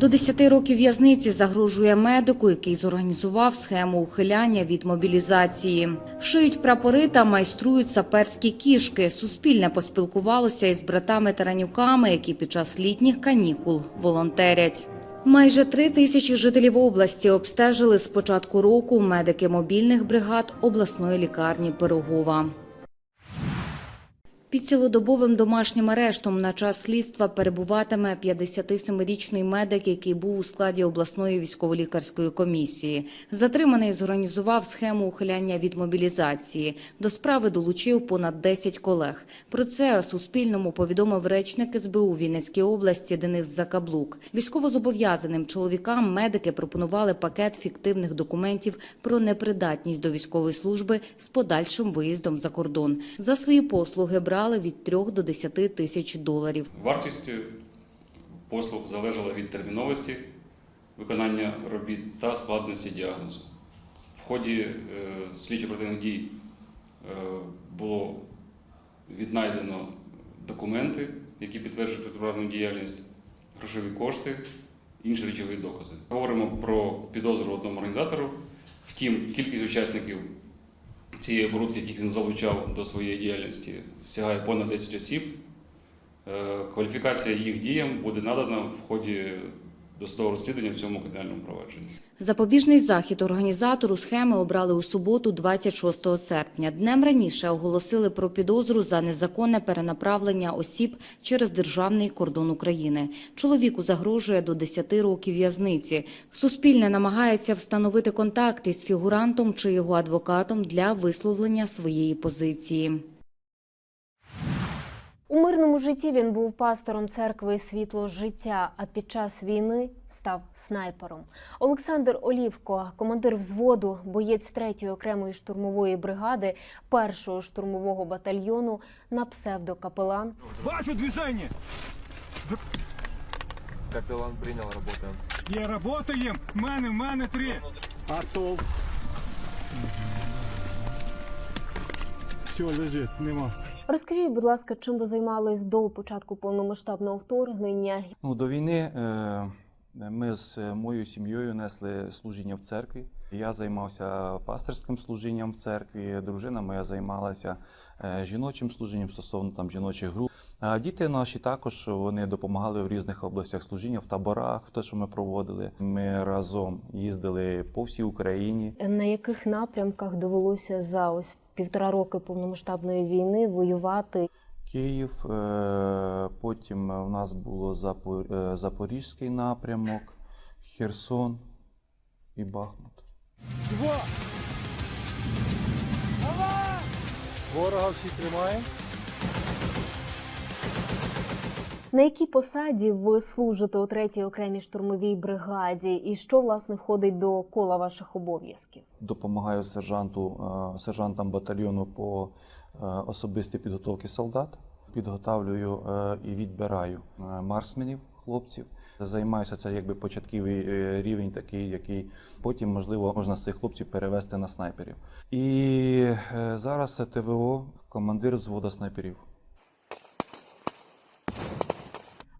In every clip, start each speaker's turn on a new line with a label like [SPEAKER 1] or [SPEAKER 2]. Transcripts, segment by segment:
[SPEAKER 1] До 10 років в'язниці загрожує медику, який зорганізував схему ухиляння від мобілізації. Шиють прапори та майструють саперські кішки. Суспільне поспілкувалося із братами Таранюками, які під час літніх канікул волонтерять. Майже три тисячі жителів області обстежили з початку року медики мобільних бригад обласної лікарні Пирогова. Під цілодобовим домашнім арештом на час слідства перебуватиме 57-річний медик, який був у складі обласної військово-лікарської комісії. Затриманий зорганізував схему ухиляння від мобілізації. До справи долучив понад 10 колег. Про це Суспільному повідомив речник СБУ Вінницькій області Денис Закаблук. Військовозобов'язаним чоловікам медики пропонували пакет фіктивних документів про непридатність до військової служби з подальшим виїздом за кордон. За свої послуги брали від 3 до 10 тисяч доларів.
[SPEAKER 2] Вартість послуг залежала від терміновості виконання робіт та складності діагнозу. В ході е, слідчо-оперативних дій е, було віднайдено документи, які підтверджують протиправну діяльність, грошові кошти, інші речові докази. Говоримо про підозру одному організатору. Втім, кількість учасників цієї оборудки, яких він залучав до своєї діяльності, сягає понад 10 осіб. Е, Кваліфікація їх діям буде надана в ході досудового розслідування в цьому кримінальному провадженні.
[SPEAKER 1] Запобіжний захід організатору схеми обрали у суботу, 26 серпня. Днем раніше оголосили про підозру за незаконне перенаправлення осіб через державний кордон України. Чоловіку загрожує до 10 років в'язниці. Суспільне намагається встановити контакт із фігурантом чи його адвокатом для висловлення своєї позиції.
[SPEAKER 3] У житті він був пастором церкви Світло життя, а під час війни став снайпером. Олександр Олівко, командир взводу, боєць 3-ї окремої штурмової бригади, 1-го штурмового батальйону на псевдокапелан.
[SPEAKER 4] Бачу движение.
[SPEAKER 5] Капеллан принял, работаем.
[SPEAKER 4] Є работаєм. В мене, в мене три. Готов. Все, лежить, нема.
[SPEAKER 3] Розкажіть, будь ласка, чим ви займались до початку повномасштабного вторгнення?
[SPEAKER 6] Ну, до війни е, ми з моєю сім'єю несли служіння в церкві. Я займався пасторським служінням в церкві. Дружина моя займалася е, жіночим служінням стосовно там жіночих груп. А діти наші також вони допомагали в різних областях служіння в таборах, в те, що ми проводили. Ми разом їздили по всій Україні.
[SPEAKER 3] На яких напрямках довелося за ось півтора роки повномасштабної війни воювати?
[SPEAKER 6] Київ, е, потім у нас було е, Запорізький напрямок, Херсон і Бахмут.
[SPEAKER 4] Два. Ворога всі тримаємо.
[SPEAKER 3] На якій посаді ви служите у 3-й окремій штурмовій бригаді, і що власне входить до кола ваших обов'язків?
[SPEAKER 6] Допомагаю сержанту, е, сержантам батальйону по е, особистій підготовці солдат. Підготавлюю е, і відбираю марсменів, хлопців. Займаюся це якби початковий рівень, такий, який потім можливо можна з цих хлопців перевести на снайперів. І зараз це ТВО, командир взводу снайперів.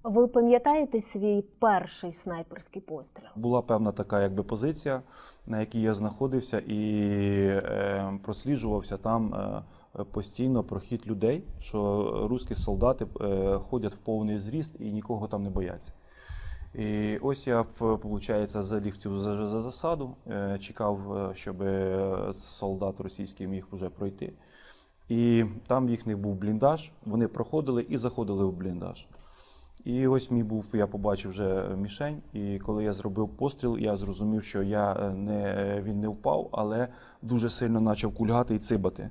[SPEAKER 3] Ви пам'ятаєте свій перший снайперський постріл?
[SPEAKER 6] Була певна така якби позиція, на якій я знаходився, і е, просліджувався там е, постійно прохід людей, що русські солдати е, ходять в повний зріст і нікого там не бояться. І ось я, виходить, заліг цю за, за засаду, е, чекав, е, щоб е, солдат російський міг вже пройти. І там їхній був бліндаж, вони проходили і заходили в бліндаж. І ось мій був, я побачив вже мішень, і коли я зробив постріл, я зрозумів, що я е, не, він не впав, але дуже сильно почав кульгати і цибати.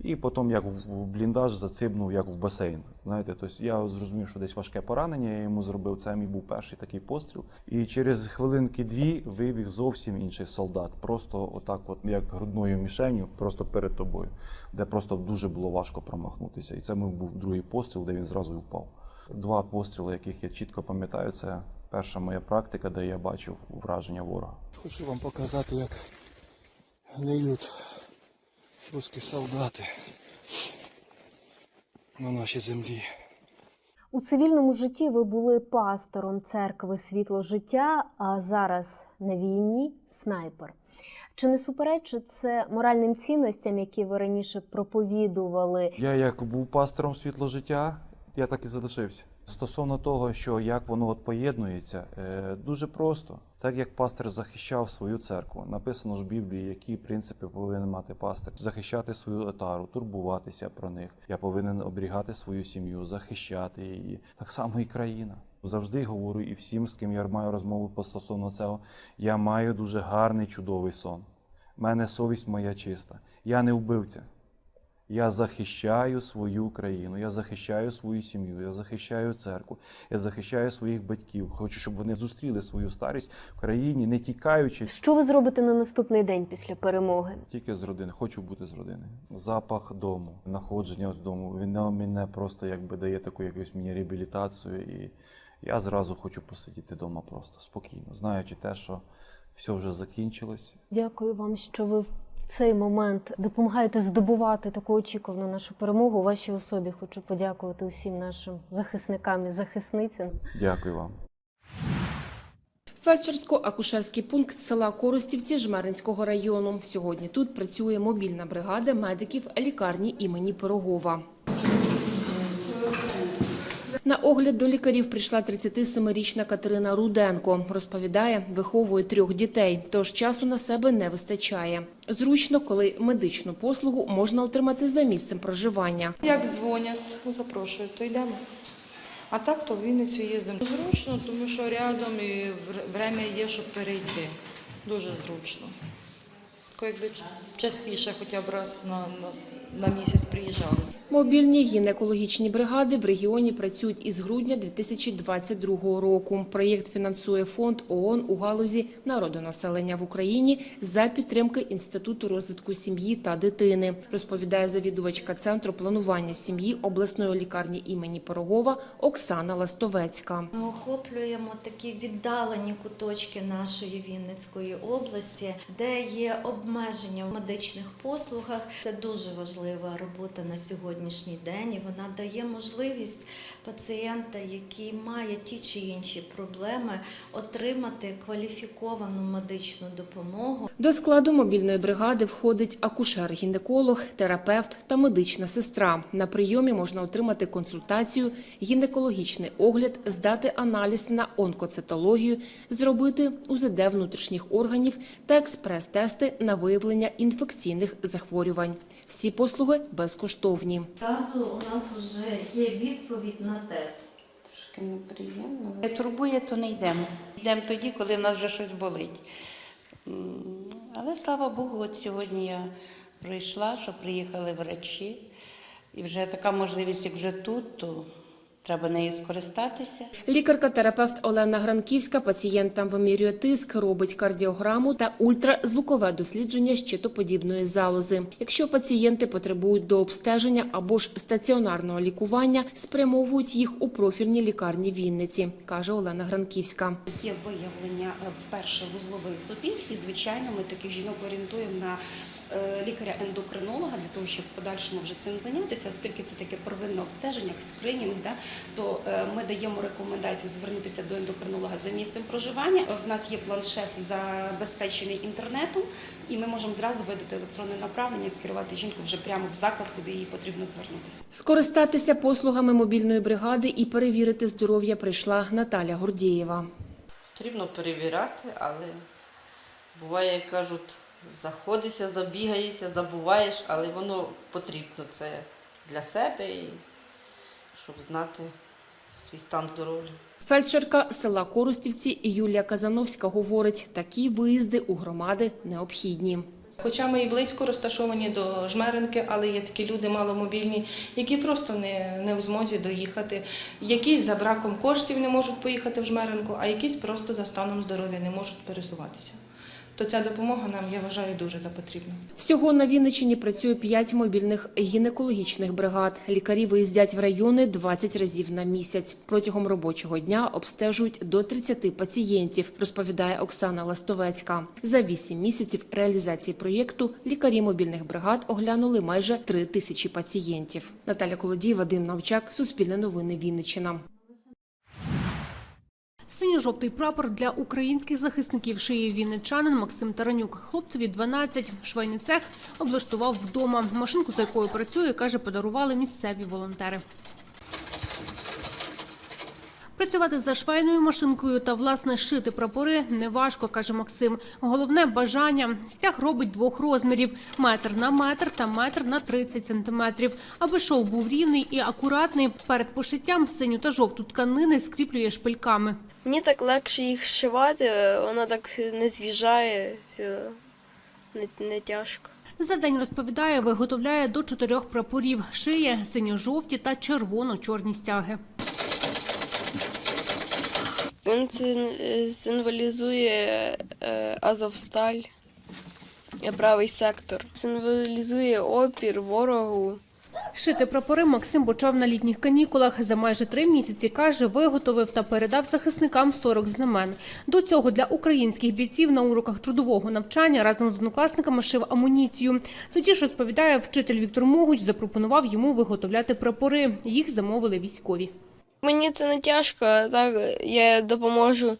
[SPEAKER 6] І потім, як в бліндаж, зацибнув, як в басейн. Знаєте, тобто я зрозумів, що десь важке поранення, я йому зробив. Це мій був перший такий постріл. І через хвилинки дві вибіг зовсім інший солдат. Просто отак, от як грудною мішенью, просто перед тобою, де просто дуже було важко промахнутися. І це мій був другий постріл, де він зразу впав. Два постріли, яких я чітко пам'ятаю, це перша моя практика, де я бачив враження ворога.
[SPEAKER 5] Хочу вам показати, як гниють русські солдати на нашій землі.
[SPEAKER 3] У цивільному житті ви були пастором церкви Світло життя, а зараз на війні снайпер. Чи не суперечить це моральним цінностям, які ви раніше проповідували?
[SPEAKER 6] Я як був пастором світло життя, я так і залишився. Стосовно того, що як воно от поєднується, е, дуже просто. Так як пастор захищав свою церкву, написано ж в Біблії, які принципи повинен мати пастор: захищати свою отару, турбуватися про них. Я повинен оберігати свою сім'ю, захищати її. Так само і країна. Завжди говорю і всім, з ким я маю розмову по стосовно цього, я маю дуже гарний, чудовий сон. У мене совість моя чиста. Я не вбивця. Я захищаю свою країну, я захищаю свою сім'ю, я захищаю церкву, я захищаю своїх батьків. Хочу, щоб вони зустріли свою старість в країні, не тікаючи
[SPEAKER 3] Що ви зробите на наступний день після перемоги?
[SPEAKER 6] тільки з родини. Хочу бути з родиною. Запах дому, знаходження з дому. Він мене просто якби дає таку якусь мені реабілітацію, і я зразу хочу посидіти вдома просто спокійно, знаючи те, що все вже закінчилось.
[SPEAKER 3] Дякую вам, що ви в цей момент допомагаєте здобувати таку очікувану нашу перемогу. У вашій особі хочу подякувати усім нашим захисникам і захисницям.
[SPEAKER 6] Дякую вам.
[SPEAKER 7] Фельдшерсько-акушерський пункт села Коростівці Жмеринського району. Сьогодні тут працює мобільна бригада медиків лікарні імені Пирогова. На огляд до лікарів прийшла 37-річна Катерина Руденко. Розповідає, виховує трьох дітей, тож часу на себе не вистачає. Зручно, коли медичну послугу можна отримати за місцем проживання.
[SPEAKER 8] Як дзвонять, запрошують, то йдемо. А так, то в Вінницю їздимо. Зручно, тому що рядом і вр- время є, щоб перейти. Дуже зручно. Якби частіше, хоча б раз на, на, на місяць приїжджали.
[SPEAKER 7] Мобільні гінекологічні бригади в регіоні працюють із грудня 2022 року. Проєкт фінансує фонд ООН у галузі народонаселення в Україні за підтримки Інституту розвитку сім'ї та дитини, розповідає завідувачка центру планування сім'ї обласної лікарні імені Пирогова Оксана Ластовецька.
[SPEAKER 9] Ми охоплюємо такі віддалені куточки нашої Вінницької області, де є обмеження в медичних послугах. Це дуже важлива робота на сьогоднішній день. і Вона дає можливість пацієнта, який має ті чи інші проблеми, отримати кваліфіковану медичну допомогу.
[SPEAKER 7] До складу мобільної бригади входить акушер-гінеколог, терапевт та медична сестра. На прийомі можна отримати консультацію, гінекологічний огляд, здати аналіз на онкоцитологію, зробити УЗД внутрішніх органів та експрес-тести на виявлення інфекційних захворювань. Всі послуги безкоштовні.
[SPEAKER 9] Разу у нас вже є відповідь на тест.
[SPEAKER 10] Трошки неприємно. Не турбує, то не йдемо. Йдемо тоді, коли в нас вже щось болить. Але слава Богу, от сьогодні я пройшла, що приїхали врачі. І вже така можливість, як вже тут, то треба нею скористатися.
[SPEAKER 7] Лікарка-терапевт Олена Гранківська пацієнтам вимірює тиск, робить кардіограму та ультразвукове дослідження щитоподібної залози. Якщо пацієнти потребують до обстеження або ж стаціонарного лікування, спрямовують їх у профільні лікарні Вінниці, каже Олена Гранківська.
[SPEAKER 11] Є виявлення е, вперше вузлових зубів, і звичайно, ми таких жінок орієнтуємо на лікаря-ендокринолога для того, щоб в подальшому вже цим зайнятися, оскільки це таке первинне обстеження, як скринінг, да, то е, ми даємо рекомендацію звернутися до ендокринолога за місцем проживання. Е, В нас є планшет забезпечений інтернетом, і ми можемо зразу видати електронне направлення і скерувати жінку вже прямо в заклад, куди їй потрібно звернутися.
[SPEAKER 7] Скористатися послугами мобільної бригади і перевірити здоров'я прийшла Наталя Гордієва.
[SPEAKER 10] Потрібно перевіряти, але буває, як кажуть, заходишся, забігаєшся, забуваєш, але воно потрібно це для себе і щоб знати свій стан здоров'я.
[SPEAKER 7] Фельдшерка села Коростівці Юлія Казановська говорить, такі виїзди у громади необхідні.
[SPEAKER 8] Хоча ми і близько розташовані до Жмеринки, але є такі люди маломобільні, які просто не, не в змозі доїхати. Якісь за браком коштів не можуть поїхати в Жмеринку, а якісь просто за станом здоров'я не можуть пересуватися.
[SPEAKER 12] То ця допомога нам, я вважаю, дуже запотрібна.
[SPEAKER 7] Всього на Вінниччині працює 5 мобільних гінекологічних бригад. Лікарі виїздять в райони 20 разів на місяць. Протягом робочого дня обстежують до 30 пацієнтів, розповідає Оксана Ластовецька. За 8 місяців реалізації проєкту лікарі мобільних бригад оглянули майже 3 тисячі пацієнтів. Наталя Колодій, Вадим Навчак, Суспільне новини Вінниччина.
[SPEAKER 13] Синьо-жовтий прапор для українських захисників шиє вінничанин Максим Таранюк. Хлопцеві 12. Швейний цех облаштував вдома. Машинку, за якою працює, каже, подарували місцеві волонтери. Працювати за швейною машинкою та, власне, шити прапори неважко, каже Максим. Головне – бажання. Стяг робить двох розмірів – метр на метр та метр на 30 сантиметрів. Аби шов був рівний і акуратний, перед пошиттям синю та жовту тканини скріплює шпильками.
[SPEAKER 14] Мені так легше їх зшивати, воно так не з'їжджає, не, не тяжко.
[SPEAKER 13] За день, розповідає, виготовляє до чотирьох прапорів. Шиє синьо-жовті та червоно-чорні стяги.
[SPEAKER 14] Він син- символізує е, Азовсталь, е, правий сектор. Символізує опір ворогу.
[SPEAKER 13] Шити прапори Максим почав на літніх канікулах. За майже три місяці, каже, виготовив та передав захисникам 40 знамен. До цього для українських бійців на уроках трудового навчання разом з однокласниками шив амуніцію. Тоді ж, розповідає, вчитель Віктор Могуч запропонував йому виготовляти прапори. Їх замовили військові.
[SPEAKER 14] Мені це не тяжко, так я допоможу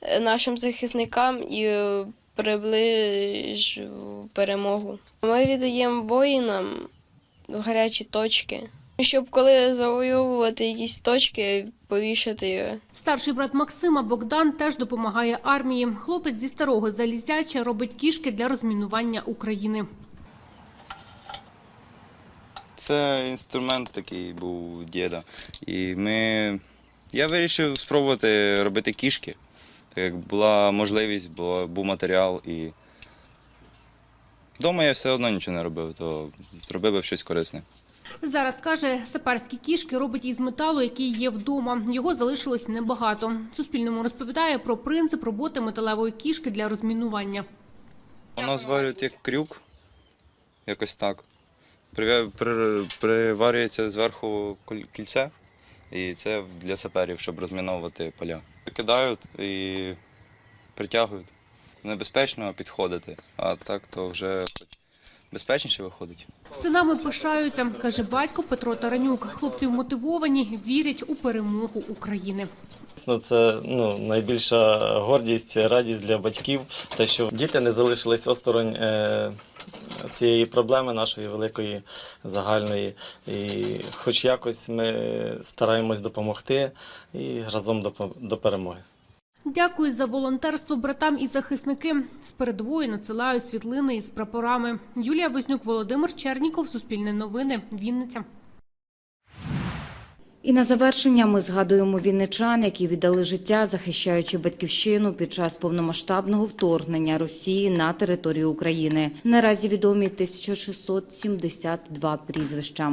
[SPEAKER 14] е, нашим захисникам і приближу перемогу. Ми віддаємо воїнам гарячі точки, щоб коли завоювати якісь точки, повішати його.
[SPEAKER 13] Старший брат Максима Богдан теж допомагає армії. Хлопець зі старого залізяча робить кішки для розмінування України.
[SPEAKER 15] Це інструмент такий був діда. І ми... я вирішив спробувати робити кішки. Так як була можливість, бо був матеріал і. Вдома я все одно нічого не робив, то зробив би щось корисне.
[SPEAKER 13] Зараз, каже, саперські кішки робить із металу, який є вдома. Його залишилось небагато. Суспільному розповідає про принцип роботи металевої кішки для розмінування.
[SPEAKER 15] Воно зварюють як крюк, якось так. Приварюється зверху кільце, і це для саперів, щоб розміновувати поля. Кидають і притягують. Небезпечно підходити, а так то вже безпечніше виходить.
[SPEAKER 13] Синами пишаються, каже батько Петро Таранюк. Хлопці мотивовані, вірять у перемогу України.
[SPEAKER 16] Це ну, найбільша гордість, радість для батьків, те, що діти не залишились осторонь е, цієї проблеми нашої великої загальної. І хоч якось ми стараємось допомогти і разом до, перемоги.
[SPEAKER 13] Дякую за волонтерство братам і захисники. З передової надсилають світлини із прапорами. Юлія Вознюк, Володимир Черніков, Суспільне новини, Вінниця.
[SPEAKER 1] І на завершення ми згадуємо вінничан, які віддали життя, захищаючи батьківщину під час повномасштабного вторгнення Росії на територію України. Наразі відомі 1672 прізвища.